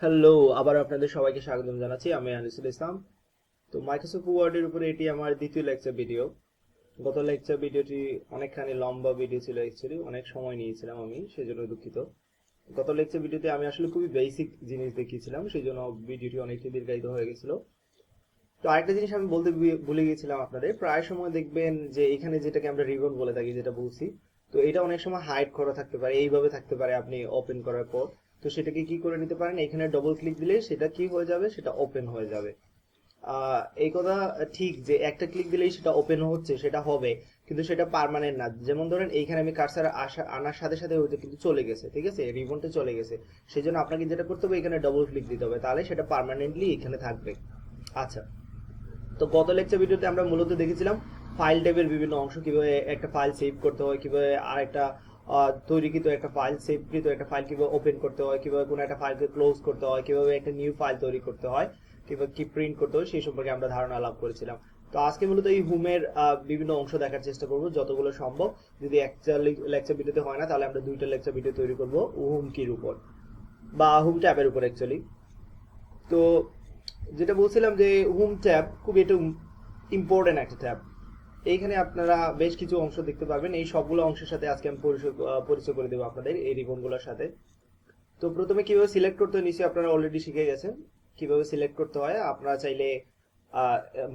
Hello আবার আপনাদের সবাইকে স্বাগতম জানাচ্ছি। আমি আনিসুল ইসলাম। তো মাইক্রোসফট ওয়ার্ডের উপরে এটি আমার দ্বিতীয় লেকচার ভিডিও গত লেকচার ভিডিওটি অনেকখানি লম্বা ভিডিও ছিল অ্যাকচুয়ালি অনেক সময় নিয়েছিলাম আমি, সেজন্য দুঃখিত। গত লেকচার ভিডিওতে আমি আসলে খুবই বেসিক জিনিস দেখিয়েছিলাম সেই জন্য ভিডিওটি অনেকটা দীর্ঘায়িত হয়ে গেছিল। তো আরেকটা জিনিস আমি বলতে ভুলে- গিয়েছিলাম আপনাদের, প্রায় সময় দেখবেন যে এখানে যেটাকে আমরা রিবন বলে থাকি, যেটা বলছি, তো এটা অনেক সময় হাইড করা থাকতে পারে, এইভাবে থাকতে পারে আপনি ওপেন করার পর। তো সেটাকে কি করে নিতে পারেন? এখানে ডবল ক্লিক দিলে সেটা কি হয়ে যাবে? সেটা ওপেন হয়ে যাবে। এই কথা ঠিক যে একটা ক্লিক দিলেই সেটা ওপেন হচ্ছে সেটা হবে কিন্তু সেটা পারমানেন্ট না। যেমন ধরেন এইখানে আমি কার্সার আসা আনার সাথে সাথে ওইটা কিন্তু চলে গেছে ঠিক আছে? রিবনটা চলে গেছে। সেই জন্য আপনাকে যেটা করতে হবে এখানে ডবল ক্লিক দিতে হবে। তাহলে সেটা পার্মানেন্টলি এখানে থাকবে। আচ্ছা। তো গত লেকচার ভিডিওতে আমরা মূলত দেখেছিলাম ফাইল টাইপের বিভিন্ন অংশ কীভাবে একটা ফাইল সেভ করতে হয় কীভাবে আরেকটা আহ, তৈরিকৃত একটা ফাইল সেভকৃত একটা ফাইল কীভাবে ওপেন করতে হয়, কীভাবে কোনো একটা ফাইলকে ক্লোজ করতে হয়, কীভাবে একটা নিউ ফাইল তৈরি করতে হয়, কীভাবে কি প্রিন্ট করতে হয়, সেই সম্পর্কে আমরা ধারণা লাভ করেছিলাম। তো আজকে মূলত এই হোমের বিভিন্ন অংশ দেখার চেষ্টা করব, যতগুলো সম্ভব। যদি একটা লেকচার ভিডিওতে হয় না, তাহলে আমরা দুইটা লেকচার ভিডিও তৈরি করব হোম কির উপর বা হোম ট্যাবের উপর অ্যাকচুয়ালি তো যেটা বলছিলাম যে হোম ট্যাব খুব এটা ইম্পর্টেন্ট একটা ট্যাব এইখানে আপনারা বেশ কিছু অংশ দেখতে পারবেন। এই সবগুলো অংশের সাথে আজকে আমি পরিচয় করে দেবো আপনাদের এই রিবনগুলোর সাথে। তো প্রথমে কীভাবে সিলেক্ট করতে হয় নিশ্চয়ই আপনারা অলরেডি শিখে গেছেন। কীভাবে সিলেক্ট করতে হয়, আপনারা চাইলে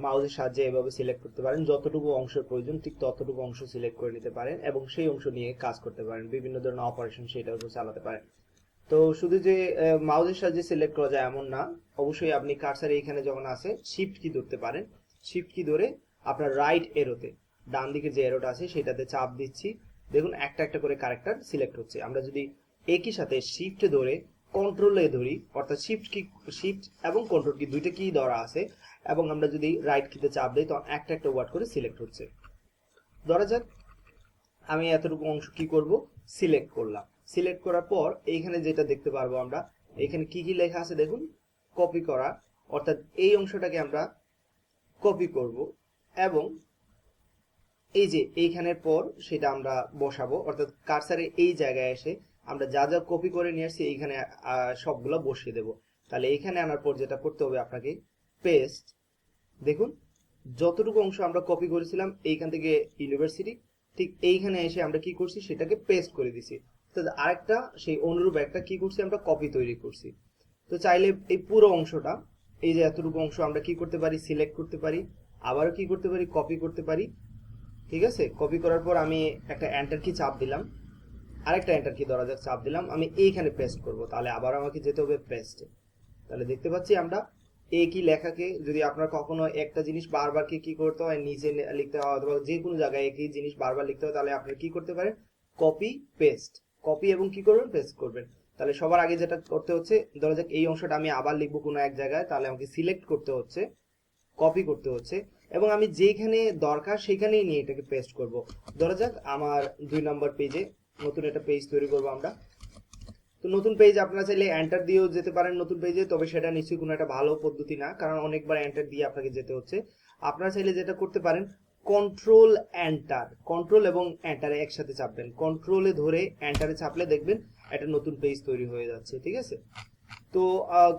মাউসের সাহায্যে এভাবে সিলেক্ট করতে পারেন। যতটুকু অংশের প্রয়োজন, ঠিক ততটুকু অংশ সিলেক্ট করে নিতে পারেন এবং সেই অংশ নিয়ে কাজ করতে পারেন। বিভিন্ন ধরনের অপারেশন সেটার উপর চালাতে পারেন। তো শুধু যে মাউসের সাহায্যে সিলেক্ট করা যায় এমন না। অবশ্যই আপনি কার্সার এইখানে যখন আসে শিফট কি ধরতে পারেন। শিফট কি ধরে আপনার রাইট এরোতে ডান দিকে যে এরোটা আছে সেটাতে চাপ দিচ্ছি। দেখুন, একটা একটা করে ক্যারেক্টার সিলেক্ট হচ্ছে। আমরা যদি একই সাথে শিফট ধরে কন্ট্রোলে ধরি, অর্থাৎ শিফট কি শিফট এবং কন্ট্রোল কি দুইটা কি ধরা আছে, এবং আমরা যদি রাইট কিতে চাপ দিই, তখন একটা একটা ওয়ার্ড করে সিলেক্ট হচ্ছে। ধরা যাক, আমি এতটুকু অংশ কি করব? সিলেক্ট করলাম। সিলেক্ট করার পর এইখানে যেটা দেখতে পারব আমরা, এখানে কি কি লেখা আছে দেখুন? কপি করা। অর্থাৎ এই অংশটাকে আমরা কপি করব। এবং এই যে এইখানের পর সেটা আমরা বসাবো, অর্থাৎ কার্সারে এই জায়গায় এসে আমরা যা যা কপি করে নিয়ে আসছি, এইখানে সবগুলো বসিয়ে দেব। তাহলে এইখানে আনার পর যেটা করতে হবে আপনাকে পেস্ট দেখুন, যতটুকু অংশ আমরা কপি করেছিলাম এইখান থেকে ইউনিভার্সিটি ঠিক এইখানে এসে আমরা কি করছি, সেটাকে পেস্ট করে দিছি। তো আরেকটা, সেই অনুরূপ একটা কি করছি আমরা কপি তৈরি করছি। তো চাইলে এই পুরো অংশটা, এই যে এতটুকু অংশ আমরা কি করতে পারি সিলেক্ট করতে পারি আবারও কি করতে পারি? কপি করতে পারি। ঠিক আছে? কপি করার পর আমি একটা এন্টার কি চাপ দিলাম। আরেকটা এন্টার কি ধরা যাক চাপ দিলাম। আমি এইখানে পেস্ট করব। তাহলে আবার আমাকে যেতে হবে পেস্টে তাহলে দেখতে পাচ্ছি আমরা একই লেখাকে যদি আপনার কখনো একটা জিনিস বারবার কি কি করতে হয়, নিচে লিখতে হয় অথবা যে কোনো জায়গায় একই জিনিস বারবার লিখতে হয়, তাহলে আপনি কি করতে পারেন? কপি পেস্ট কপি এবং কি করবেন? পেস্ট করবেন। তাহলে সবার আগে যেটা করতে হচ্ছে, ধরা যাক এই অংশটা আমি আবার লিখব কোনো এক জায়গায়, তাহলে আমাকে সিলেক্ট করতে হচ্ছে। কপি করতে হচ্ছে। এবং আমি যেখানে দরকার সেখানেই নিয়ে এটাকে পেস্ট করব। ধরা যাক আমার দুই নম্বর পেজে নতুন একটা পেজ তৈরি করব আমরা। তো নতুন পেজ আপনারা চাইলে এন্টার দিয়েও যেতে পারেন নতুন পেজে তবে সেটা নিশ্চয়ই কোনো একটা ভালো পদ্ধতি না, কারণ অনেকবার এন্টার দিয়ে আপনাকে যেতে হচ্ছে। আপনারা চাইলে যেটা করতে পারেন কন্ট্রোল এন্টার কন্ট্রোল এবং এন্টারে একসাথে চাপবেন। কন্ট্রোলে ধরে এন্টারে চাপলে দেখবেন একটা নতুন পেজ তৈরি হয়ে যাচ্ছে, ঠিক আছে? তো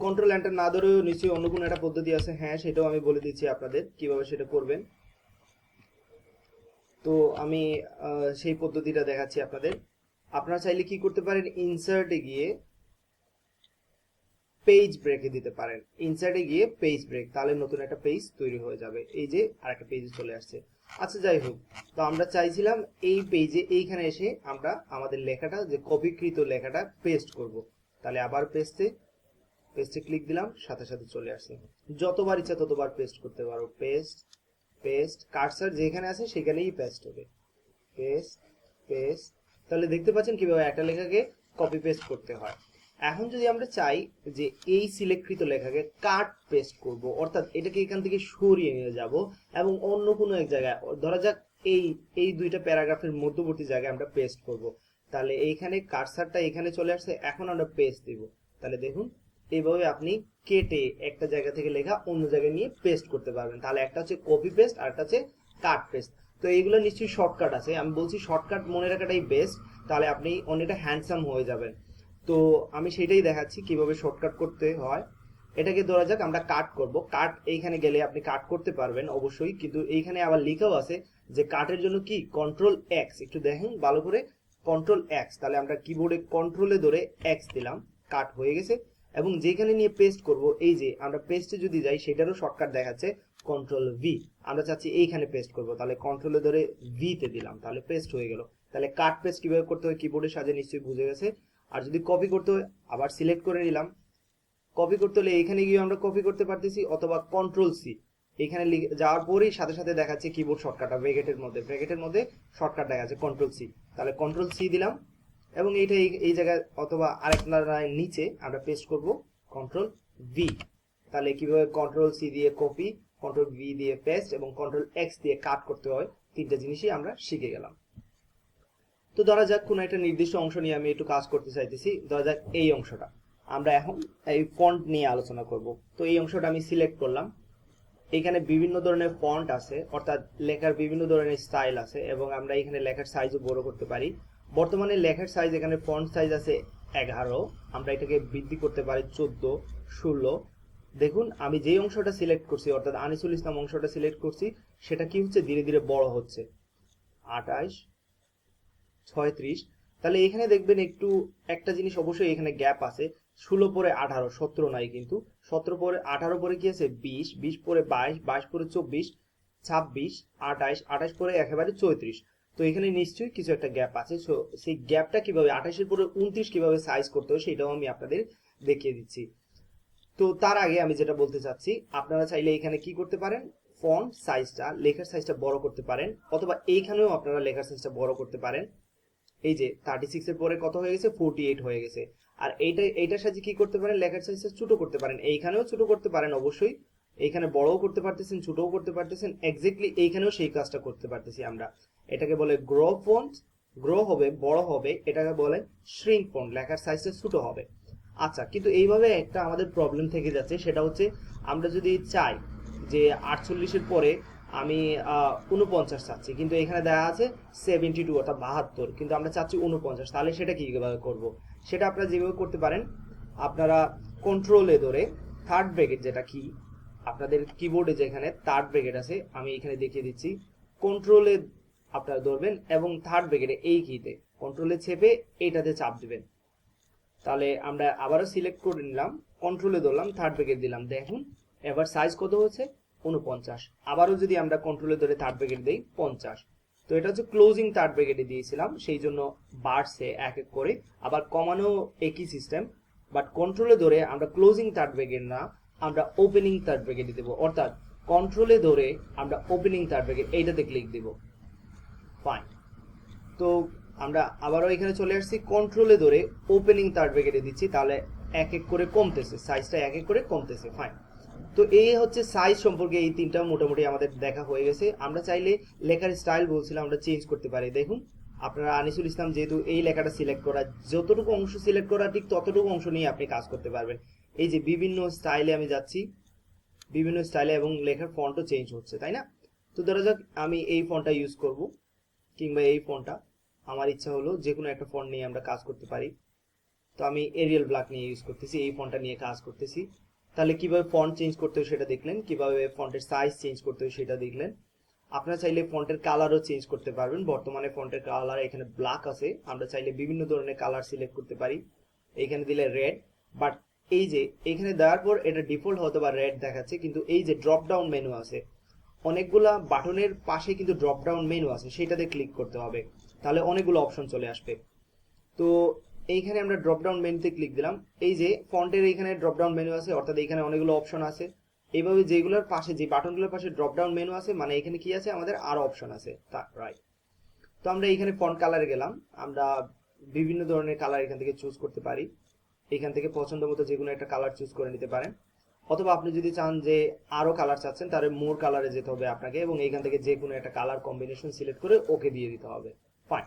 কন্ট্রোল এন্টার না ধরেও নিশ্চয়ই অন্য কোনো একটা পদ্ধতি আছে? হ্যাঁ সেটাও আমি বলে দিচ্ছি আপনাদের কীভাবে সেটা করবেন। তো আমি সেই পদ্ধতিটা দেখাচ্ছি আপনাদের। আপনারা চাইলে কি করতে পারেন? ইনসার্টে গিয়ে পেজ ব্রেকে দিতে পারেন। ইনসার্টে গিয়ে পেজ ব্রেক তাহলে নতুন একটা পেজ তৈরি হয়ে যাবে। এই যে আরেকটা পেজে চলে আসছে। আচ্ছা যাই হোক। তো আমরা চাইছিলাম এই পেজে এইখানে এসে আমরা আমাদের লেখাটা, যে কপিকৃত লেখাটা পেস্ট করব। তাহলে আবার পেস্টে পেস্টে ক্লিক দিলাম, সাথে সাথে চলে আসছে। যতবার ইচ্ছা ততবার পেস্ট করতে পারো। পেস্ট পেস্ট কার্সার যেখানে আছে সেখানেই পেস্ট হবে। পেস্ট পেস্ট তাহলে দেখতে পাচ্ছেন কীভাবে একটা লেখাকে কপি পেস্ট করতে হয়। এখন যদি আমরা চাই যে এই সিলেক্টকৃত লেখাকে কাট পেস্ট করব, অর্থাৎ এটাকে এখান থেকে সরিয়ে নিয়ে যাব এবং অন্য কোনো এক জায়গায়, ধরা যাক এই এই দুইটা প্যারাগ্রাফের মধ্যবর্তী জায়গায় আমরা পেস্ট করব। তাহলে এইখানে কার্সারটা এখানে চলে আসছে, এখন আমরা পেস্ট দিব। তাহলে দেখুন এইভাবে আপনি কেটে একটা জায়গা থেকে লেখা অন্য জায়গায় নিয়ে পেস্ট করতে পারবেন। তাহলে একটা হচ্ছে কপি পেস্ট আর একটা হচ্ছে কাট পেস্ট তো এইগুলো নিশ্চয়ই শর্টকাট আছে। আমি বলছি শর্টকাট মনে রাখাটাই বেস্ট তাহলে আপনি অনেকটা হ্যান্ডসাম হয়ে যাবেন। তো আমি সেটাই দেখাচ্ছি কীভাবে শর্টকাট করতে হয়। এটাকে ধরা যাক, আমরা কাট করব। কাট এইখানে গেলে আপনি কাট করতে পারবেন অবশ্যই। কিন্তু এইখানে আবার লেখাও আছে যে কাটের জন্য কি? কন্ট্রোল এক্স একটু দেখেন, ভালো করে কন্ট্রোল এক্স তাহলে আমরা কিবোর্ডে কন্ট্রোলে ধরে এক্স দিলাম। কাট হয়ে গেছে। এবং যেখানে নিয়ে পেস্ট করব, এই যে আমরা পেস্টে যদি যাই, সেটারও শর্টকাট দেখাচ্ছে কন্ট্রোল ভি আমরা চাচ্ছি এইখানে পেস্ট করব, তাহলে কন্ট্রোলে ধরে ভিতে দিলাম, তাহলে পেস্ট হয়ে গেল। তাহলে কাট পেস্ট কীভাবে করতে হয়? কিবোর্ডের সাজে নিশ্চয়ই বুঝে গেছে। আর যদি কপি করতে হয়, আবার সিলেক্ট করে নিলাম। কপি করতে হলে এখানে গিয়ে আমরা কপি করতে পারতেছি, অথবা কন্ট্রোল সি এখানে যাওয়ার পরেই সাথে সাথে দেখাচ্ছে কিবোর্ড শর্টকাট ব্রেকেটের মধ্যে ব্রেকেটের মধ্যে শর্টকাট দেখাচ্ছে কন্ট্রোল সি তাহলে কন্ট্রোল সি দিলাম। এবং এইটা এই জায়গায় অথবা আরেকটা লাইন নিচে আমরা পেস্ট করব কন্ট্রোল ভি তাহলে কীভাবে কন্ট্রোল সি দিয়ে কপি কন্ট্রোল ভি দিয়ে পেস্ট এবং কন্ট্রোল এক্স দিয়ে কাট করতে হয়, তিনটা জিনিসই আমরা শিখে গেলাম। তো ধরা যাক কোনো একটা নির্দিষ্ট অংশ নিয়ে আমি একটু কাজ করতে চাইতেছি, ধরা যাক এই অংশটা। আমরা এখন এই ফন্ট নিয়ে আলোচনা করব। তো এই অংশটা আমি সিলেক্ট করলাম। এখানে বিভিন্ন ধরনের ফন্ট আছে, অর্থাৎ লেখার বিভিন্ন ধরনের স্টাইল আছে এবং আমরা এখানে লেখার সাইজও বড় করতে পারি। বর্তমানে লেখার সাইজ এখানে ফন্ট সাইজ আছে এগারো। আমরা এটাকে বৃদ্ধি করতে পারি চোদ্দ, ষোলো। দেখুন, আমি যে অংশটা সিলেক্ট করছি, অর্থাৎ আনিসুল ইসলাম অংশটা সিলেক্ট করছি, সেটা কি হচ্ছে? ধীরে ধীরে বড় হচ্ছে। আঠাশ, ছয়ত্রিশ। তাহলে এখানে দেখবেন একটু, একটা জিনিস অবশ্যই এখানে গ্যাপ আছে। ষোলো পরে আঠারো, সতেরো নাই কিন্তু। সতেরো পরে, আঠারো পরে কি আছে? বিশ বিশ পরে বাইশ বাইশ পরে চব্বিশ, ছাব্বিশ আঠাইশ আঠাশ পরে একেবারে চৌত্রিশ। তো এখানে নিশ্চয়ই কিছু একটা গ্যাপ আছে। সো সেই গ্যাপটা কীভাবে, আঠাশের পরে উনত্রিশ কীভাবে সাইজ করতে হয় সেটাও আমি আপনাদের দেখিয়ে দিচ্ছি। তো তার আগে আমি যেটা বলতে চাচ্ছি, আপনারা চাইলে এখানে কি করতে পারেন? ফন্ট সাইজটা লেখার সাইজটা বড় করতে পারেন, অথবা এইখানেও আপনারা লেখার সাইজটা বড় করতে পারেন। এই যে থার্টি সিক্স এর পরে কত হয়ে গেছে? ফোরটি এইট হয়ে গেছে। আর এইটা, এইটার সাথে কি করতে পারেন? লেখার সাইজটা ছোট করতে পারেন। এইখানেও ছোট করতে পারেন অবশ্যই। এইখানে বড়ও করতে পারতেছেন, ছোটও করতে পারতেছেন। এক্স্যাক্টলি এইখানেও সেই কাজটা করতে পারতেছি আমরা। এটাকে বলে গ্রো ফন্ট গ্রো হবে, বড় হবে, এটাকে বলে শ্রিঙ্ক ফন্ট লেখার সাইজটা ছোট হবে। আচ্ছা কিন্তু এইভাবে একটা আমাদের প্রবলেম থেকে যাচ্ছে, সেটা হচ্ছে আমরা যদি চাই যে আটচল্লিশের পরে আমি উনপঞ্চাশ চাচ্ছি, কিন্তু এখানে দেখা আছে সেভেন্টি টু অর্থাৎ বাহাত্তর, কিন্তু আমরা চাচ্ছি উনপঞ্চাশ তাহলে সেটা কীভাবে করব? সেটা আপনারা যেভাবে করতে পারেন, আপনারা কন্ট্রোলে ধরে থার্ড ব্রেকেট যেটা কি, আপনাদের কিবোর্ডে যেখানে থার্ড ব্রেকেট আছে, আমি এখানে দেখিয়ে দিচ্ছি। কন্ট্রোলে আপনারা ধরবেন এবং থার্ড ব্রেকেটে এই কিতে কন্ট্রোলে চেপে এইটাতে চাপ দিবেন। তাহলে আমরা আবারও সিলেক্ট করে নিলাম কন্ট্রোলে ধরলাম থার্ড ব্রেকেট দিলাম। দেখুন, এবার সাইজ কত হচ্ছে উনপঞ্চাশ আবারও যদি আমরা কন্ট্রোলে ধরে থার্ড ব্রেকেট দিই, পঞ্চাশ। তো এটা হচ্ছে ক্লোজিং থার্ড ব্রেকেটে দিয়েছিলাম, সেই জন্য বাড়ছে এক এক করে। আবার কমানো একই সিস্টেম বাট কন্ট্রোলে ধরে আমরা ক্লোজিং থার্ড ব্রেকেট না, আমরা ওপেনিং থার্ড ব্রেকেটে দেবো। অর্থাৎ কন্ট্রোলে ধরে আমরা ওপেনিং থার্ড ব্রেকেট এইটাতে ক্লিক দিব। ফাইন তো আমরা আবারও এখানে চলে আসছি। কন্ট্রোলে ধরে ওপেনিং থার্ড ব্রেকেটে দিচ্ছি, তাহলে এক এক করে কমতেছে সাইজটা এক এক করে কমতেছে ফাইন তো এই হচ্ছে সাইজ সম্পর্কে এই তিনটা মোটামুটি আমাদের দেখা হয়ে গেছে। আমরা চাইলে লেখার স্টাইল বলছিলাম, আমরা চেঞ্জ করতে পারি। দেখুন, আপনারা আনিসুল ইসলাম যেহেতু এই লেখাটা সিলেক্ট করা, যতটুকু অংশ সিলেক্ট করা, ঠিক ততটুকু অংশ নিয়ে আপনি কাজ করতে পারবেন। এই যে বিভিন্ন স্টাইলে আমি যাচ্ছি, বিভিন্ন স্টাইলে এবং লেখার ফন্টও চেঞ্জ হচ্ছে, তাই না? তো ধরা যাক, আমি এই ফন্টটা ইউজ করব। কিংবা এই ফোনটা, আমার ইচ্ছা হলো যে কোনো একটা ফোন নিয়ে আমরা কাজ করতে পারি। তো আমি এরিয়াল ব্ল্যাক নিয়ে ইউজ করতেছি, এই ফোনটা নিয়ে কাজ করতেছি। তাহলে কীভাবে ফন্ট চেঞ্জ করতে হয় সেটা দেখলেন, কীভাবে ফন্টের সাইজ চেঞ্জ করতে হয় সেটা দেখলেন। আপনারা চাইলে ফন্টের কালারও চেঞ্জ করতে পারবেন। বর্তমানে ফন্টের কালার এখানে ব্ল্যাক আছে। আমরা চাইলে বিভিন্ন ধরনের কালার সিলেক্ট করতে পারি। এখানে দিলে রেড বাট এই যে, এখানে দেওয়ার পর এটা ডিফল্ট হয়তো বা রেড দেখাচ্ছে, কিন্তু এই যে ড্রপ ডাউন মেনু আছে অনেকগুলা বাটনের পাশে কিন্তু ড্রপ ডাউন মেনু আছে, সেটাতে ক্লিক করতে হবে। তাহলে অনেকগুলো অপশন চলে আসবে। তো এইখানে আমরা ড্রপ ডাউন মেনুতে ক্লিক দিলাম। এই যে ফন্টের এইখানে ড্রপ ডাউন মেনু আছে, অর্থাৎ এখানে অনেকগুলো অপশন আছে। এইভাবে যেগুলোর পাশে, যে বাটনগুলোর পাশে ড্রপ ডাউন মেনু আছে মানে এখানে কি আছে? আমাদের আরও অপশন আছে। তা রাইট তো আমরা এখানে ফন্ট কালারে গেলাম। আমরা বিভিন্ন ধরনের কালার এখান থেকে চুজ করতে পারি। এখান থেকে পছন্দ মতো যে কোনো একটা কালার চুজ করে নিতে পারেন। অথবা আপনি যদি চান যে আরও কালার চাচ্ছেন, তাহলে মোর কালারে যেতে হবে আপনাকে এবং এইখান থেকে যে কোনো একটা কালার কম্বিনেশন সিলেক্ট করে ওকে দিয়ে দিতে হবে। ফাইন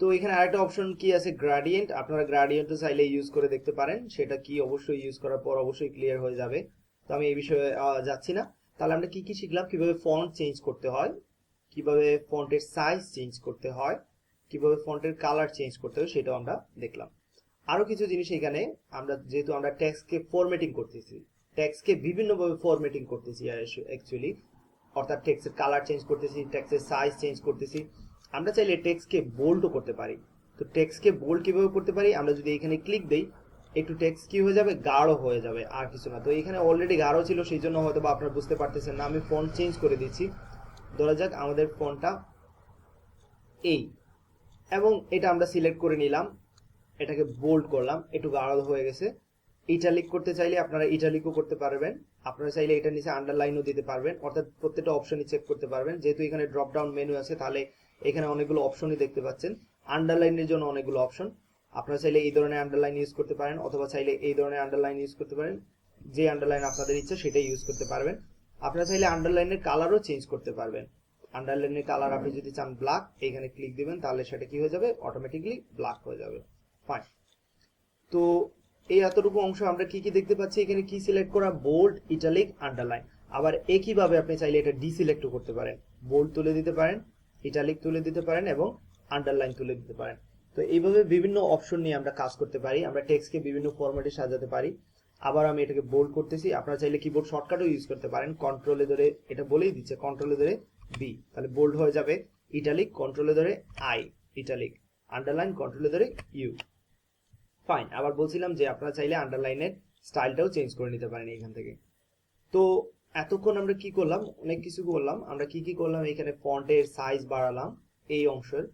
তো এখানে আরেকটা অপশন কি আছে? গ্রাডিয়েন্ট আপনারা গ্রাডিয়েন্টও চাইলে ইউজ করে দেখতে পারেন। সেটা কি অবশ্যই ইউজ করার পর অবশ্যই ক্লিয়ার হয়ে যাবে। তো আমি এই বিষয়ে যাচ্ছি না। তাহলে আমরা কি কি শিখলাম? কীভাবে ফন্ট চেঞ্জ করতে হয়, কীভাবে ফন্টের সাইজ চেঞ্জ করতে হয়, কীভাবে ফন্টের কালার চেঞ্জ করতে হয়, সেটাও আমরা দেখলাম। আরও কিছু জিনিস এখানে, আমরা যেহেতু আমরা টেক্সটকে ফরম্যাটিং করতেছি টেক্সটকে বিভিন্নভাবে ফরম্যাটিং করতেছি অ্যাকচুয়ালি অর্থাৎ টেক্সটের কালার চেঞ্জ করতেছি টেক্সটের সাইজ চেঞ্জ করতেছি। আমরা চাইলে টেক্সটকে বোল্ডও করতে পারি। তো টেক্সটকে বোল্ড কীভাবে করতে পারি? আমরা যদি এখানে ক্লিক দেই, একটু ট্যাক্স কি হয়ে যাবে? গাঢ় হয়ে যাবে, আর কিছু না। তো এখানে অলরেডি গাঢ় ছিল, সেই জন্য হয়তো বা আপনারা বুঝতে পারতেছেন না। আমি ফন্ট চেঞ্জ করে দিচ্ছি। ধরা যাক আমাদের ফন্টটা এই। এবং এটা আমরা সিলেক্ট করে নিলাম। এটাকে বোল্ড করলাম একটু গাঢ় হয়ে গেছে। ইটালিক করতে চাইলে আপনারা ইটালিকও করতে পারবেন। আপনারা চাইলে এটা নিচে আন্ডারলাইনও দিতে পারবেন। অর্থাৎ প্রত্যেকটা অপশনই চেক করতে পারবেন। যেহেতু এখানে ড্রপ ডাউন মেনু আছে, তাহলে এখানে অনেকগুলো অপশনই দেখতে পাচ্ছেন। আন্ডারলাইনের জন্য অনেকগুলো অপশন আপনারা চাইলে এই ধরনের আন্ডারলাইন ইউজ করতে পারেন, অথবা চাইলে এই ধরনের আন্ডারলাইন ইউজ করতে পারেন। যে আন্ডারলাইন আপনাদের ইচ্ছা, সেটাই ইউজ করতে পারবেন। আপনারা চাইলে আন্ডারলাইনের কালারও চেঞ্জ করতে পারবেন। আন্ডারলাইনের কালার আপনি যদি চান ব্ল্যাক এইখানে ক্লিক দিবেন, তাহলে সেটা কি হয়ে যাবে? অটোমেটিকলি ব্ল্যাক হয়ে যাবে। ফাইন তো এই এতটুকু অংশ আমরা কি কি দেখতে পাচ্ছি? এখানে কি সিলেক্ট করা? বোল্ড ইটালিক আন্ডারলাইন আবার একইভাবে আপনি চাইলে এটা ডিসিলেক্টও করতে পারেন? বোল্ড তুলে দিতে পারেন ইটালিক তুলে দিতে পারেন এবং আন্ডারলাইন তুলে দিতে পারেন। তো এইভাবে বিভিন্ন অপশন নিয়ে আমরা কাজ করতে পারি। আমরা টেক্সটকে বিভিন্ন ফরম্যাটে সাজাতে পারি। আবার আমি এটাকে বোল্ড করতেছি। আপনারা চাইলে কিবোর্ড শর্টকাটও ইউজ করতে পারেন। কন্ট্রোলে ধরে এটা বলেই দিচ্ছে কন্ট্রোলে ধরে বি তাহলে বোল্ড হয়ে যাবে ইটালিক কন্ট্রোলে ধরে আই ইটালিক আন্ডারলাইন কন্ট্রোলে ধরে ইউ ফাইন আবার বলছিলাম যে আপনারা চাইলে আন্ডারলাইনের স্টাইলটাও চেঞ্জ করে নিতে পারেন এখান থেকে। তো এতক্ষণ আমরা কি করলাম? অনেক কিছু করলাম। আমরা কি কি করলাম? এখানে ফন্টের সাইজ বাড়ালাম এই অংশের।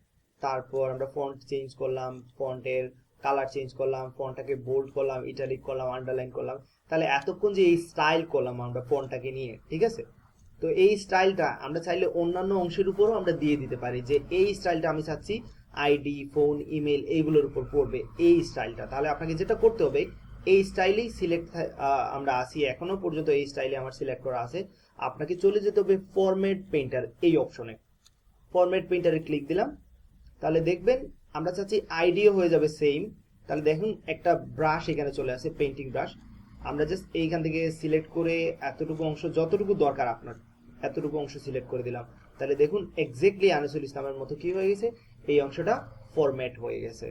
তারপর আমরা ফন্ট চেঞ্জ করলাম ফন্টের কালার চেঞ্জ করলাম ফন্টটাকে বোল্ড করলাম ইটালিক করলাম আন্ডারলাইন করলাম। তাহলে এতক্ষণ যে এই স্টাইল করলাম আমরা ফন্টটাকে নিয়ে, ঠিক আছে? তো এই স্টাইলটা আমরা চাইলে অন্যান্য অংশের উপরও আমরা দিয়ে দিতে পারি যে এই স্টাইলটা আমি চাচ্ছি আইডি, ফোন, ইমেল এইগুলোর উপর পড়বে এই স্টাইলটা। তাহলে আপনাকে যেটা করতে হবে, এই স্টাইলেই সিলেক্ট আমরা আসি এখনও পর্যন্ত এই স্টাইলে আমার সিলেক্ট করা আছে। আপনাকে চলে যেতে হবে ফরম্যাট পেইন্টার এই অপশনে। ফরম্যাট পেইন্টারে ক্লিক দিলাম। তাহলে দেখবেন আমরা চাচ্ছি আইডিও হয়ে যাবে সেম। তাহলে দেখুন একটা ব্রাশ এখানে চলে আসে, পেইন্টিং ব্রাশ। আমরা জাস্ট এইখান থেকে সিলেক্ট করে এতটুকু অংশ, যতটুকু দরকার আপনার, এতটুকু অংশ সিলেক্ট করে দিলাম। তাহলে দেখুন এক্স্যাক্টলি আনিসুল ইসলামের মতো কি হয়ে গেছে? এই অংশটা ফরম্যাট হয়ে গেছে।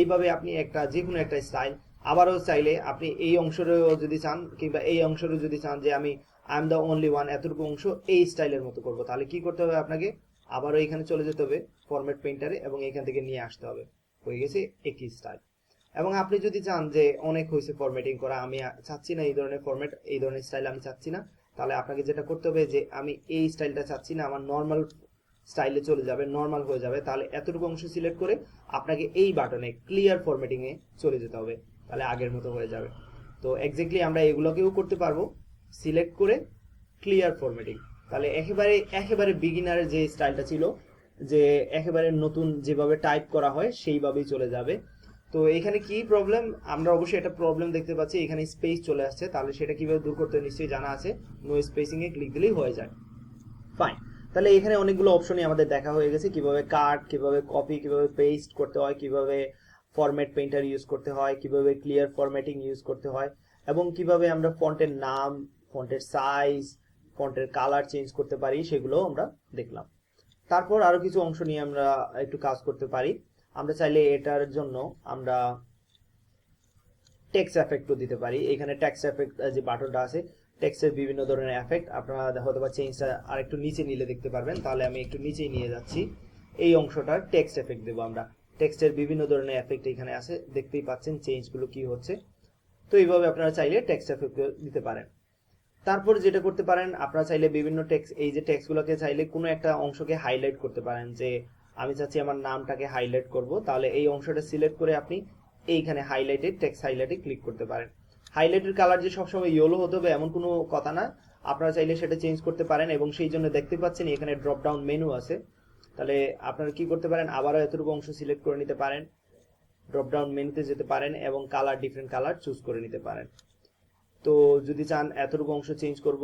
এইভাবে আপনি একটা যে কোনো একটা স্টাইল আবারও চাইলে আপনি এই অংশেরও যদি চান কিংবা এই অংশেরও যদি চান যে আমি I am the only one এতটুকু অংশ এই স্টাইলের মতো করব, তাহলে কি করতে হবে আপনাকে? আবারও এখানে চলে যেতে হবে ফরম্যাট পেইন্টারে এবং এখান থেকে নিয়ে আসতে হবে। হয়ে গেছে একই স্টাইল এবং আপনি যদি চান যে অনেক হয়েছে ফরম্যাটিং করা, আমি চাচ্ছি না এই ধরনের ফরম্যাট এই ধরনের স্টাইল আমি চাচ্ছি না, তাহলে আপনাকে যেটা করতে হবে যে আমি এই স্টাইলটা চাচ্ছি না, আমার নর্মাল স্টাইলে চলে যাবে নর্মাল হয়ে যাবে, তাহলে এতটুকু অংশ সিলেক্ট করে আপনাকে এই বাটনে ক্লিয়ার ফরম্যাটিং এ চলে যেতে হবে, তাহলে আগের মতো হয়ে যাবে। তো এক্স্যাক্টলি আমরা এগুলোকেও করতে পারব সিলেক্ট করে ক্লিয়ার ফরম্যাটিং তাহলে একেবারে একেবারে বিগিনারের যে স্টাইলটা ছিল, যে একেবারে নতুন যেভাবে টাইপ করা হয়, সেইভাবেই চলে যাবে। তো এখানে কি প্রবলেম আমরা অবশ্যই একটা প্রবলেম দেখতে পাচ্ছি, এখানে স্পেস চলে আসছে, তাহলে সেটা কীভাবে দূর করতে নিশ্চয়ই জানা আছে। নো স্পেসিং এ ক্লিক দিলেই হয়ে যায়। ফাইন তাহলে এখানে অনেকগুলো অপশনই আমাদের দেখা হয়ে গেছে। কীভাবে কাট কীভাবে কপি কীভাবে পেস্ট করতে হয়, কীভাবে ফরম্যাট পেইন্টার ইউজ করতে হয়, কীভাবে ক্লিয়ার ফরম্যাটিং ইউজ করতে হয়, এবং কীভাবে আমরা ফন্টের নাম ফন্টের সাইজ ফন্টের কালার চেঞ্জ করতে পারি সেগুলো আমরা দেখলাম। তারপর আরও কিছু অংশ নিয়ে আমরা একটু কাজ করতে পারি। আমরা চাইলে এটার জন্য আমরা টেক্সট এফেক্টও দিতে পারি। এখানে টেক্সট এফেক্ট যে বাটনটা আছে টেক্সটের বিভিন্ন ধরনের এফেক্ট আপনারা হয়তো বা চেঞ্জটা আর একটু নিচে নিলে দেখতে পারবেন। তাহলে আমি একটু নিচেই নিয়ে যাচ্ছি। এই অংশটার টেক্সট এফেক্ট দেবো আমরা। টেক্সটের বিভিন্ন ধরনের এফেক্ট এখানে আছে। দেখতেই পাচ্ছেন চেঞ্জগুলো কি হচ্ছে। তো এইভাবে আপনারা চাইলে টেক্সট এফেক্ট দিতে পারেন। তারপর যেটা করতে পারেন, আপনারা চাইলে বিভিন্ন টেক্সট এই যে টেক্সটগুলোকে চাইলে কোনো একটা অংশকে হাইলাইট করতে পারেন যে, আমি চাচ্ছি আমার নামটাকে হাইলাইট করব। তাহলে এই অংশটা সিলেক্ট করে আপনি এইখানে হাইলাইটে টেক্সট হাইলাইটে ক্লিক করতে পারেন। হাইলাইটের কালার যে সবসময় ইয়েলো হতে হবে এমন কোনো কথা না। আপনারা চাইলে সেটা চেঞ্জ করতে পারেন এবং সেই জন্য দেখতে পাচ্ছেন এখানে ড্রপ ডাউন মেনু আছে। তাহলে আপনারা কি করতে পারেন? আবারও এতটুকু অংশ সিলেক্ট করে নিতে পারেন। ড্রপ ডাউন মেনুতে যেতে পারেন এবং কালার ডিফারেন্ট কালার চুজ করে নিতে পারেন। তো যদি চান এতটুকু অংশ চেঞ্জ করব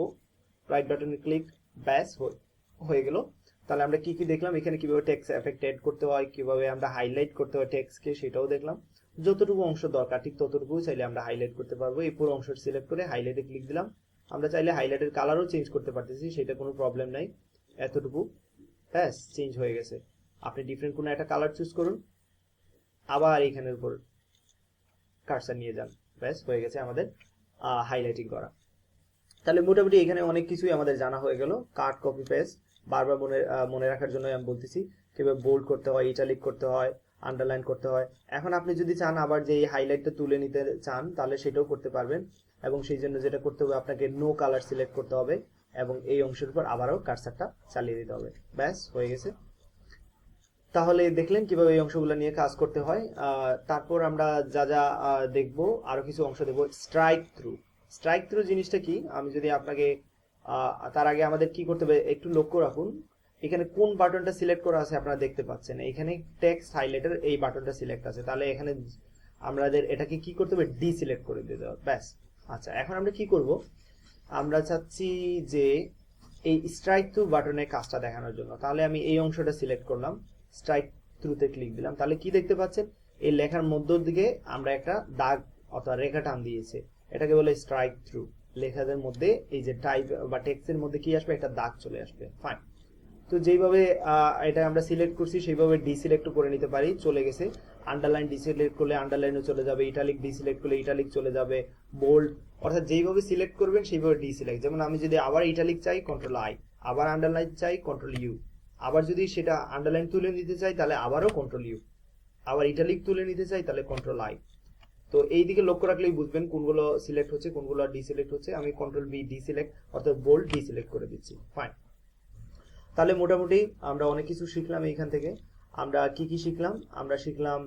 রাইট বাটনে ক্লিক ব্যাস হয়ে গেল। তাহলে আমরা কি কি দেখলাম? এখানে কীভাবে টেক্সট এফেক্ট এড করতে হয়, কীভাবে আমরা হাইলাইট করতে হয় টেক্সটকে সেটাও দেখলাম। যতটুকু অংশ দরকার, ঠিক ততটুকু চাইলে আমরা হাইলাইট করতে পারব। এই পুরো অংশ সিলেক্ট করে হাইলাইটে ক্লিক দিলাম। আমরা চাইলে হাইলাইটের কালারও চেঞ্জ করতে পারতেছি, সেটা কোনো প্রবলেম নাই। এতটুকু। ব্যাস চেঞ্জ হয়ে গেছে। আপনি ডিফারেন্ট কোনো একটা কালার চুজ করুন। আবার এখানের উপর কার্সার নিয়ে যান। ব্যাস, হয়ে গেছে আমাদের হাইলাইটিং করা। তাহলে মোটামুটি এখানে অনেক কিছুই আমাদের জানা হয়ে গেল। কার্ড কপি পেস্ট বারবার মনে মনে রাখার জন্য আমি বলতেছি। কীভাবে বোল্ড করতে হয় ইটালিক করতে হয় আন্ডারলাইন করতে হয়। এখন আপনি যদি চান আবার যে এই হাইলাইটটা তুলে নিতে চান, তাহলে সেটাও করতে পারবেন। এবং সেই জন্য যেটা করতে হবে, আপনাকে নো কালার সিলেক্ট করতে হবে এবং এই অংশের উপর আবারও কার্সারটা চালিয়ে দিতে হবে। ব্যাস, হয়ে গেছে। তাহলে দেখলেন কীভাবে এই অংশগুলো নিয়ে কাজ করতে হয়। তারপর আমরা যা যা দেখব, আরও কিছু অংশ দেখব। স্ট্রাইক থ্রু স্ট্রাইক থ্রু জিনিসটা কি? আমি যদি আপনাকে তার আগে আমাদের কি করতে হবে, একটু লক্ষ্য রাখুন। এখানে কোন বাটনটা সিলেক্ট করা আছে আপনারা দেখতে পাচ্ছেন। এখানে টেক্সট হাইলাইটার এই বাটনটা সিলেক্ট আছে। তাহলে এখানে আমাদের এটাকে কি করতে হবে? ডি সিলেক্ট করে দিতে হবে। ব্যাস। আচ্ছা এখন আমরা কি করব? আমরা চাচ্ছি যে এই স্ট্রাইক থ্রু বাটনের কাজটা দেখানোর জন্য। তাহলে আমি এই অংশটা সিলেক্ট করলাম। স্ট্রাইক থ্রুতে ক্লিক দিলাম। তাহলে কি দেখতে পাচ্ছেন? এই লেখার মধ্য দিকে আমরা একটা দাগ অথবা রেখা টান দিয়েছে। এটাকে বলে স্ট্রাইক থ্রু লেখাদের মধ্যে এই যে টাইপ বা টেক্সটের মধ্যে কি আসবে? একটা দাগ চলে আসবে। ফাইন তো যেইভাবে এটা আমরা সিলেক্ট করছি, সেইভাবে ডিসিলেক্ট করে নিতে পারি, চলে গেছে। আন্ডারলাইন ডিসিলেক্ট করলে আন্ডারলাইনও চলে যাবে ইটালিক ডিসিলেক্ট করলে ইটালিক চলে যাবে বোল্ড অর্থাৎ যেইভাবে সিলেক্ট করবেন সেইভাবে ডিসিলেক্ট যেমন আমি যদি আবার ইটালিক চাই কন্ট্রোল আই আবার আন্ডারলাইন চাই কন্ট্রোল ইউ আবার যদি সেটা আন্ডারলাইন তুলে নিতে চাই, তাহলে আবারও কন্ট্রোল ইউ আবার ইটালিক তুলে নিতে চাই, তাহলে কন্ট্রোল আই তো এই দিকে লক্ষ্য রাখলেই বুঝবেন কোনগুলো সিলেক্ট হচ্ছে, কোনগুলো ডিসিলেক্ট হচ্ছে। আমি কন্ট্রোল বি ডিসিলেক্ট অর্থাৎ বোল্ড ডিসিলেক্ট করে দিচ্ছি। ফাইন তাহলে মোটামুটি আমরা অনেক কিছু শিখলাম এইখান থেকে। আমরা কি কি শিখলাম? আমরা শিখলাম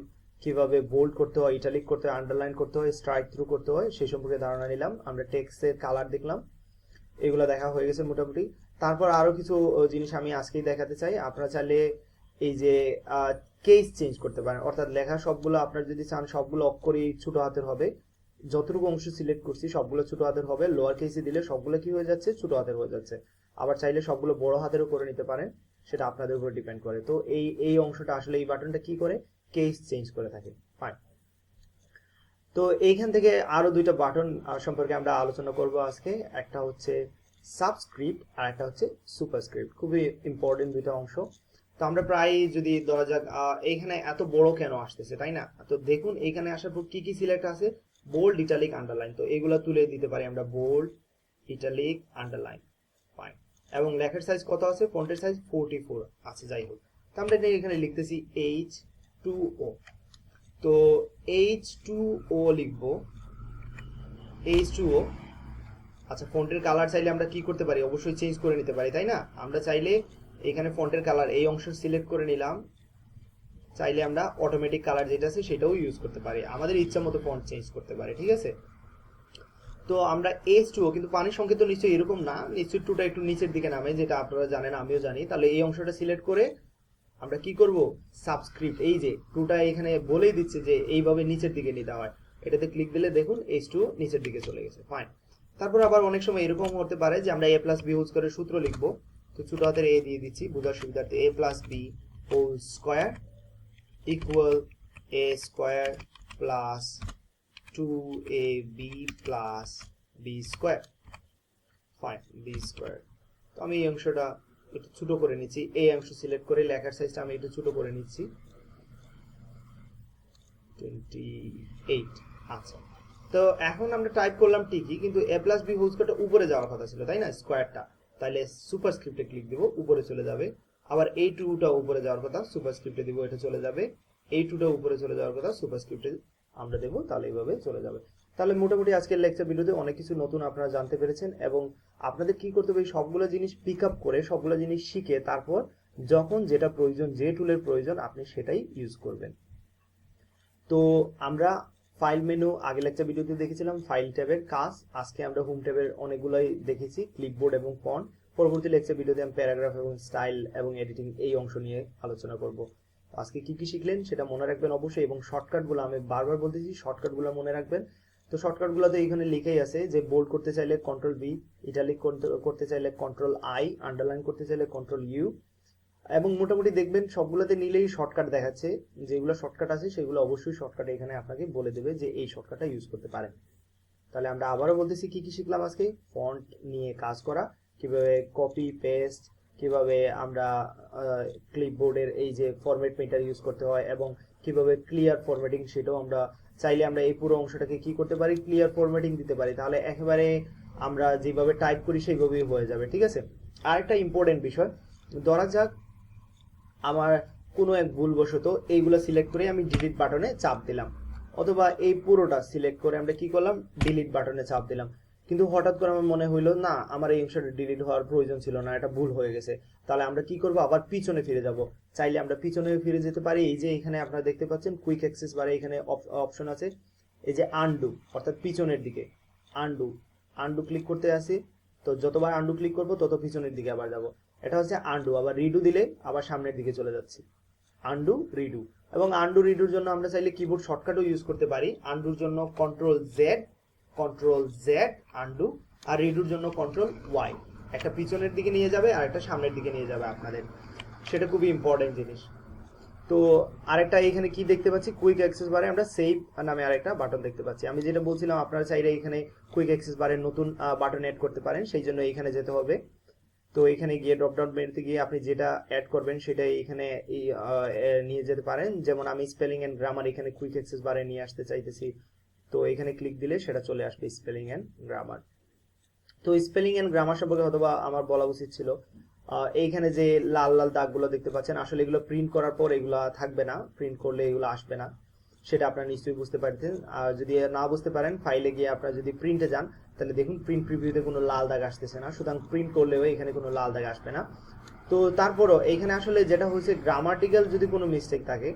কীভাবে বোল্ড করতে হয় ইটালিক করতে হয় আন্ডারলাইন করতে হয় স্ট্রাইক থ্রু করতে হয়, সেই সম্পর্কে ধারণা নিলাম। আমরা টেক্সটের কালার দেখলাম। এগুলো দেখা হয়ে গেছে মোটামুটি। তারপর আরও কিছু জিনিস আমি আজকেই দেখাতে চাই। আপনারা চাইলে এই যে কেস চেঞ্জ করতে পারেন। অর্থাৎ লেখা সবগুলো, আপনার যদি চান সবগুলো অক্ষরই ছোট হাতের হবে। যতটুকু অংশ সিলেক্ট করছি, সবগুলো ছোট হাতের হবে। লোয়ার কেসে দিলে সবগুলো কি হয়ে যাচ্ছে? ছোট হাতের হয়ে যাচ্ছে। আবার চাইলে সবগুলো বড় হাতেরও করে নিতে পারেন, সেটা আপনাদের উপর ডিপেন্ড করে। তো এই এই অংশটা আসলে এই বাটনটা কি করে? কেস চেঞ্জ করে থাকে। ফাইন তো এইখান থেকে আরও দুইটা বাটন সম্পর্কে আমরা আলোচনা করব আজকে। একটা হচ্ছে সাবস্ক্রিপ্ট আর একটা হচ্ছে সুপারস্ক্রিপ্ট খুবই ইম্পর্টেন্ট দুইটা অংশ। তো আমরা প্রায় যদি ধরা যাক এইখানে এত বড় কেন আসতেছে, তাই না? তো দেখুন, এইখানে আসার পর কি কি সিলেক্ট আছে? বোল্ড ইটালিক আন্ডারলাইন তো এগুলো তুলে দিতে পারি আমরা বোল্ড ইটালিক আন্ডারলাইন এবং লেখার সাইজ কত আছে? ফন্টের সাইজ ফোরটি ফোর আছে, যাই হোক। তো আমরা এটা এখানে লিখতেছি এইচ টু ও তো এইচ টু ও লিখব। এইচ টু ও আচ্ছা ফন্টের কালার চাইলে আমরা কি করতে পারি? অবশ্যই চেঞ্জ করে নিতে পারি, তাই না? আমরা চাইলে এখানে ফন্টের কালার এই অংশ সিলেক্ট করে নিলাম। চাইলে আমরা অটোমেটিক কালার যেটা আছে সেটাও ইউজ করতে পারি। আমাদের ইচ্ছা মতো ফন্ট চেঞ্জ করতে পারি, ঠিক আছে? তো আমরা এস টু কিন্তু পানির সংকেত নিশ্চয়ই এরকম না। নিশ্চয়ই টুটা একটু নিচের দিকে নামে, যেটা আপনারা জানেন, আমিও জানি। তাহলে এই অংশটা সিলেক্ট করে আমরা কি করব? সাবস্ক্রিপ্ট এই যে টুটা এখানে বলেই দিচ্ছে যে এইভাবে নিচের দিকে নিতে হয়। এটাতে ক্লিক দিলে দেখুন এইচ টু নিচের দিকে চলে গেছে ফাইন তারপর আবার অনেক সময় এরকম হতে পারে যে আমরা এ প্লাস বি ইউজ করে সূত্র লিখব। তো ছোট হাতের এ দিয়ে দিচ্ছি, বোঝার সুবিধার্থে A plus B whole square equal A square plus two A B plus B square fine B square তো আমি এই অংশটা একটু ছোট করে নিচ্ছি। এই অংশ সিলেক্ট করে লেখার সাইজটা আমি একটু ছোট করে নিচ্ছি। টোয়েন্টি এইট আচ্ছা। তো এখন আমরা টাইপ করলাম ঠিকই, কিন্তু এ প্লাস বি হোল স্কোয়ারটা উপরে যাওয়ার কথা ছিল, তাই না? স্কোয়ারটা তাহলে সুপার স্ক্রিপ্টে ক্লিক দিব, উপরে চলে যাবে। আবার এই টুটা উপরে যাওয়ার কথা সুপার স্ক্রিপ্টে দিব, এটা চলে যাবে। এই টুটা উপরে চলে যাওয়ার কথা সুপার স্ক্রিপ্টে আমরা দেবো, তাহলে এইভাবে চলে যাবে। তাহলে মোটামুটি আজকের লেকচার ভিডিওতে অনেক কিছু নতুন আপনারা জানতে পেরেছেন এবং আপনাদের কি করতে হবে, এই সবগুলো জিনিস পিক আপ করে, সবগুলো জিনিস শিখে তারপর যখন যেটা প্রয়োজন, যে টুলের প্রয়োজন, আপনি সেটাই ইউজ করবেন। তো আমরা ফাইল মেনু আগে লেকচার ভিডিওতে দেখেছিলাম ফাইল ট্যাবের কাজ। আজকে আমরা হোম ট্যাবের অনেকগুলোই দেখেছি ক্লিপবোর্ড এবং ফন্ট পরবর্তী লেকচার ভিডিওতে আমি প্যারাগ্রাফ এবং স্টাইল এবং এডিটিং এই অংশ নিয়ে আলোচনা করব। আজকে কি কি শিখলেন সেটা মনে রাখবেন অবশ্যই এবং শর্টকাটগুলো আমি বারবার বলতেছি শর্টকাটগুলো মনে রাখবেন। তো শর্টকাটগুলো তো এখানে লিখেই আছে যে বোল্ড করতে চাইলে কন্ট্রোল বি ইটালিক করতে চাইলে কন্ট্রোল আই আন্ডারলাইন করতে চাইলে কন্ট্রোল ইউ এবং মোটামুটি দেখবেন সবগুলোতে নিলেই শর্টকাট দেখাচ্ছে। যেগুলো শর্টকাট আছে সেগুলো অবশ্যই শর্টকাট এখানে আপনাকে বলে দেবে যে এই শর্টকাটটা ইউজ করতে পারেন। তাহলে আমরা আবারও বলতেছি কি কি শিখলাম আজকে? ফন্ট নিয়ে কাজ করা, কীভাবে কপি পেস্ট কীভাবে আমরা ক্লিপবোর্ডের এই যে ফরম্যাট প্রিন্টার ইউজ করতে হয় এবং কীভাবে ক্লিয়ার ফরম্যাটিং সেটাও আমরা চাইলে আমরা এই পুরো অংশটাকে কি করতে পারি? ক্লিয়ার ফরম্যাটিং দিতে পারি। তাহলে একেবারে আমরা যেভাবে টাইপ করি সেইভাবেই হয়ে যাবে, ঠিক আছে? আরেকটা ইম্পর্টেন্ট বিষয়, ধরা যাক আমার কোনো এক ভুলবশত এইগুলো সিলেক্ট করে আমি ডিলিট বাটনে চাপ দিলাম, অথবা এই পুরোটা সিলেক্ট করে আমরা কি করলাম? ডিলিট বাটনে চাপ দিলাম। কিন্তু হঠাৎ করে আমার মনে হইল, না, আমার এই অংশটা ডিলিট হওয়ার প্রয়োজন ছিল না, এটা ভুল হয়ে গেছে। তাহলে আমরা কি করব? আবার পিছনে ফিরে যাব। চাইলে আমরা পিছনে ফিরে যেতে পারি। এই যে এখানে আপনারা দেখতে পাচ্ছেন কুইক অ্যাক্সেস বারে এখানে অপশন আছে। এই যে আনডু অর্থাৎ পিছনের দিকে। আনডু আনডু ক্লিক করতে আসি। তো যতবার আনডু ক্লিক করব, তত পিছনের দিকে আবার যাব। এটা হচ্ছে আনডু আবার রিডু দিলে আবার সামনের দিকে চলে যাচ্ছি। আনডু রিডু এবং আনডু রিডুর জন্য আমরা চাইলে কিবোর্ড শর্টকাটও ইউজ করতে পারি। আনডুর জন্য control Z control Z undo আর রিডুর জন্য কন্ট্রোল ওয়াই একটা পিছনের দিকে নিয়ে যাবে আর একটা সামনের দিকে নিয়ে যাবে আপনাদের। সেটা খুবই ইম্পর্টেন্ট জিনিস। তো আরেকটা এখানে কি দেখতে পাচ্ছি? কুইক অ্যাক্সেস বারে আমরা সেভ নামে আরেকটা বাটন দেখতে পাচ্ছি। আমি যেটা বলছিলাম, আপনারা চাইলে এখানে কুইক অ্যাক্সেস বারে নতুন বাটন অ্যাড করতে পারেন। সেই জন্য এখানে যেতে হবে। তো এখানে গিয়ে ড্রপ ডাউন মেনুতে গিয়ে আপনি যেটা অ্যাড করবেন সেটা এখানে নিয়ে যেতে পারেন। যেমন আমি স্পেলিং অ্যান্ড গ্রামার এখানে কুইক অ্যাক্সেস বারে নিয়ে আসতে চাইতেছি। তো এখানে ক্লিক দিলে সেটা চলে আসবে স্পেলিং অ্যান্ড গ্রামার তো স্পেলিং অ্যান্ড গ্রামার সম্পর্কে অথবা আমার বলা উচিত ছিল। এইখানে যে লাল লাল দাগগুলো দেখতে পাচ্ছেন, আসলে এগুলো প্রিন্ট করার পর এগুলো থাকবে না। প্রিন্ট করলে এগুলো আসবে না। সেটা আপনারা নিশ্চয়ই বুঝতে পারতেন আর যদি না বুঝতে পারেন ফাইলে গিয়ে আপনারা যদি প্রিন্টে যান, তাহলে দেখুন প্রিন্ট প্রিভিউতে কোনো লাল দাগ আসতেছে না। সুতরাং প্রিন্ট করলেও এখানে কোনো লাল দাগ আসবে না। তো তারপরও এখানে আসলে যেটা হচ্ছে গ্রামাটিক্যাল যদি কোনো মিস্টেক থাকে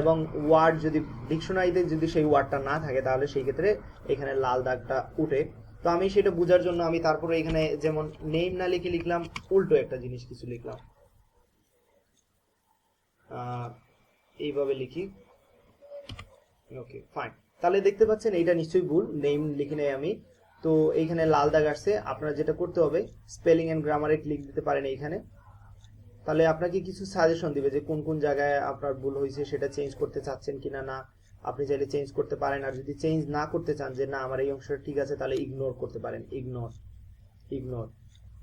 এবং ওয়ার্ড যদি ডিকশনারিতে যদি সেই ওয়ার্ডটা না থাকে, তাহলে সেই ক্ষেত্রে এখানে লাল দাগটা উঠে। তো আমি সেটা বোঝার জন্য আমি তারপরে এখানে যেমন নেম না লিখে লিখলাম, উল্টো একটা জিনিস কিছু লিখলাম। এইভাবে লিখি। ওকে ফাইন তাহলে দেখতে পাচ্ছেন এইটা নিশ্চয়ই ভুল নেম লিখে নেই আমি। তো এইখানে লাল দাগ আসছে, আপনারা যেটা করতে হবে স্পেলিং এন্ড গ্রামারে ক্লিক দিতে পারেন এইখানে। তাহলে আপনাকে কিছু সাজেশন দিবে যে কোন কোন জায়গায় আপনার ভুল হয়েছে, সেটা চেঞ্জ করতে চাচ্ছেন কিনা না? আপনি চাইলে চেঞ্জ করতে পারেন, আর যদি চেঞ্জ না করতে চান যে না, আমার এই অংশটা ঠিক আছে, তাহলে ইগনোর করতে পারেন। ইগনোর ইগনোর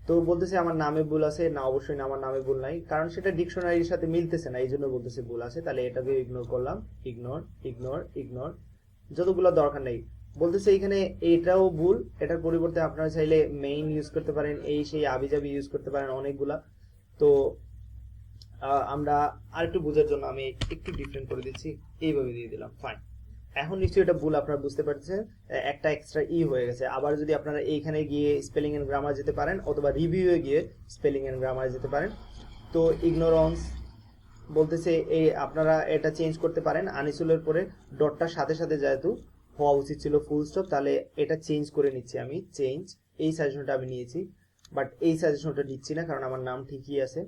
তো বলতেছে আমার নামে ভুল আছে, না অবশ্যই না, আমার নামে ভুল নাই। কারণ সেটা ডিকশনারির সাথে মিলতেছে না এই জন্য বলতেছে ভুল আছে, তাহলে এটাকে ইগনোর করলাম। ইগনোর ইগনোর ইগনোর যতগুলো দরকার নেই। বলতেছে এখানে এটাও ভুল, এটার পরিবর্তে আপনারা চাইলে মেইন ইউজ করতে পারেন, এই সেই আবিজাবি ইউজ করতে পারেন অনেকগুলা। তো আমরা আরেকটু বোঝার জন্য আমি একটু ডিফারেন্ট করে দিচ্ছি। এইভাবে দিয়ে দিলাম ফাইন এখন নিশ্চয়ই এটা ভুল, আপনারা বুঝতে পারছেন। একটা এক্সট্রা ই হয়ে গেছে। আবার যদি আপনারা এইখানে গিয়ে স্পেলিং এন্ড গ্রামার যেতে পারেন, অথবা রিভিউয়ে গিয়ে স্পেলিং এন্ড গ্রামার যেতে পারেন। তো ইগনোরেন্স বলতেছে, এই আপনারা এটা চেঞ্জ করতে পারেন। আনিসুলের পরে ডটটার সাথে সাথে যেহেতু হওয়া উচিত ছিল ফুল স্টপ তাহলে এটা চেঞ্জ করে নিচ্ছি আমি চেঞ্জ এই সাজেশনটা আমি নিয়েছি বাট এই সাজেশনটা নিচ্ছি না, কারণ আমার নাম ঠিকই আছে।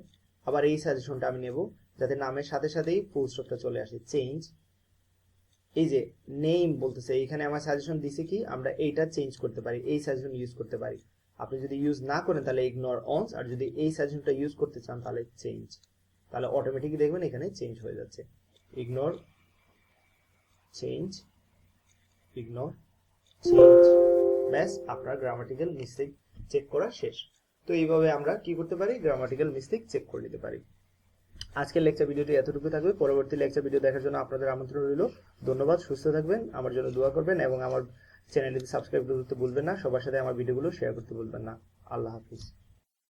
আবার এই সাজেশনটা আমি নেব, যাতে নামের সাথে সাথেই ফুল স্টপটা চলে আসে। চেঞ্জ এই যে নেম বলতেছে, এখানে আমার সাজেশন দিছে কি, আমরা এইটা চেঞ্জ করতে পারি, এই সাজেশন ইউজ করতে পারি। আপনি যদি ইউজ না করেন, তাহলে ইগনোর অনস আর যদি এই সাজেশনটা ইউজ করতে চান, তাহলে চেঞ্জ তাহলে অটোমেটিকলি দেখবেন এখানে চেঞ্জ হয়ে যাচ্ছে। ইগনোর চেঞ্জ ইগনোর চেঞ্জ ব্যাস, আপনার গ্রামাটিক্যাল মিস্টেক চেক করা শেষ। তো এইভাবে আমরা কি করতে পারি? গ্রামাটিক্যাল মিস্টেক চেক করে নিতে পারি। আজকের লেকচার ভিডিওটি এতটুকু থাকবে। পরবর্তী লেকচার ভিডিও দেখার জন্য আপনাদের আমন্ত্রণ রইল। ধন্যবাদ, সুস্থ থাকবেন, আমার জন্য দোয়া করবেন এবং আমার চ্যানেলটি সাবস্ক্রাইব করতে ভুলবেন না। সবার সাথে আমার ভিডিওগুলো শেয়ার করতে ভুলবেন না। আল্লাহ হাফিজ।